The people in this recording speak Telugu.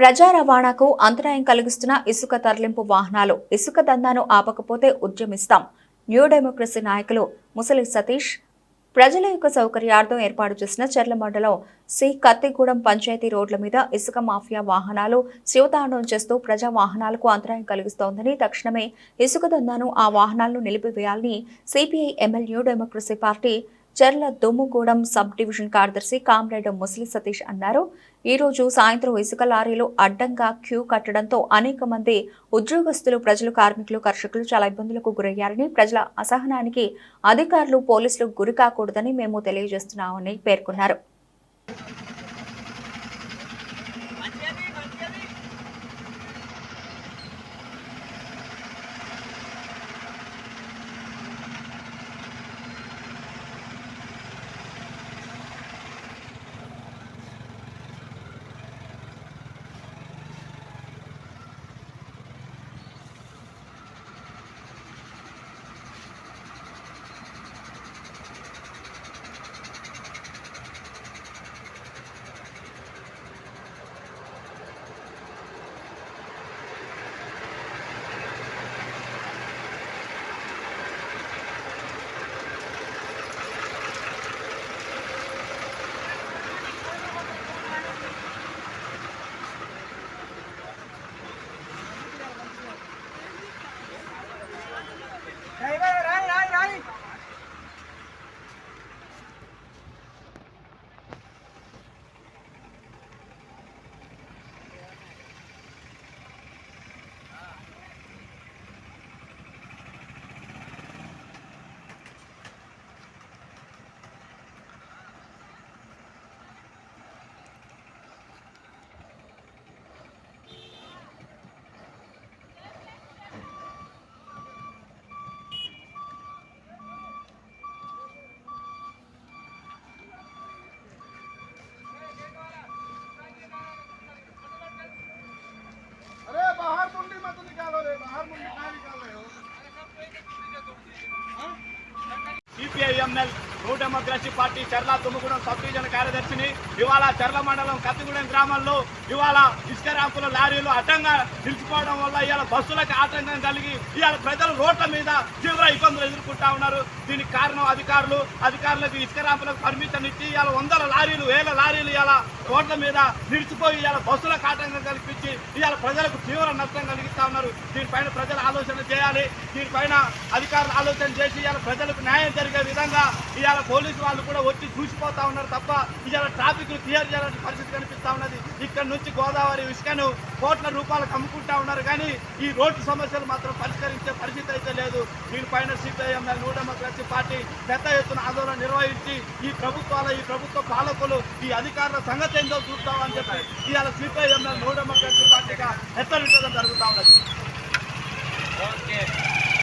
ప్రజా రవాణాకు అంతరాయం కలిగిస్తున్న ఇసుక తరలింపు వాహనాలు ఇసుక దందాను ఆపకపోతే ఉద్యమిస్తాం. న్యూ డెమోక్రసీ నాయకులు ముసలి సతీష్ ప్రజల యొక్క సౌకర్యార్థం ఏర్పాటు చేసిన చెర్ల మండలం సి. కత్తిగూడెం పంచాయతీ రోడ్ల మీద ఇసుక మాఫియా వాహనాలు శివతాండవం చేస్తూ ప్రజా వాహనాలకు అంతరాయం కలిగిస్తోందని తక్షణమే ఇసుక దందాను ఆ వాహనాలను నిలిపివేయాలని CPI ML New Democracy party Cherla Dummugudem sub division కార్యదర్శి కామ్రేడ్ ముసలి సతీష్ అన్నారు. ఈ రోజు సాయంత్రం ఇసుక లారీలు అడ్డంగా క్యూ కట్టడంతో అనేక మంది ఉద్యోగస్తులు ప్రజలు కార్మికులు కర్షకులు చాలా ఇబ్బందులకు గురయ్యారని ప్రజల అసహనానికి అధికారులు పోలీసులు గురి కాకూడదని మేము తెలియజేస్తున్నామని పేర్కొన్నారు. રૂપિયા અમને New Democracy party Charla Tummagudem sub division కార్యదర్శిని ఇవాళ చర్ల మండలం కత్తిగూడెం గ్రామంలో ఇవాళ ఇసుక ర్యాంపుల లారీలు అడ్డంగా నిలిచిపోవడం వల్ల ఇవాళ బస్సులకు ఆటంకం కలిగి ఇవాళ ప్రజలు రోడ్ల మీద తీవ్ర ఇబ్బందులు ఎదుర్కొంటా ఉన్నారు. దీనికి కారణం అధికారులు. అధికారులకు ఇసుక ర్యాంపులకు పర్మిషన్ ఇచ్చి ఇవాళ వందల లారీలు వేల లారీలు ఇవాళ రోడ్ల మీద నిలిచిపోయి ఇవాళ బస్సులకు ఆటంకం కల్పించి ఇవాళ ప్రజలకు తీవ్ర నష్టం కలిగిస్తా ఉన్నారు. దీనిపైన ప్రజలు ఆలోచన చేయాలి. దీనిపైన అధికారులు ఆలోచన చేసి ఇవాళ ప్రజలకు న్యాయం జరిగే విధంగా ఇవాళ పోలీసు వాళ్ళు కూడా వచ్చి చూసిపోతా ఉన్నారు తప్ప ఇవాళ ట్రాఫిక్ క్లియర్ చేయాలని పరిస్థితి కనిపిస్తా ఉన్నది. ఇక్కడ నుంచి గోదావరి ఇసుకను కోట్ల రూపాయలకు అమ్ముకుంటా ఉన్నారు కానీ ఈ రోడ్డు సమస్యలు మాత్రం పరిష్కరించే పరిస్థితి అయితే లేదు. దీనిపైన సిపిఐఎం న్యూ డెమోక్రసీ పార్టీ పెద్ద ఎత్తున ఆందోళన నిర్వహించి ఈ ప్రభుత్వాల ఈ ప్రభుత్వ పాలకులు ఈ అధికారుల సంగతి ఏందో చూస్తామని చెప్పి ఇవాళ సిపిఐఎం న్యూ డెమోక్రసీ పార్టీగా హెచ్చరించడం జరుగుతూ ఉన్నది.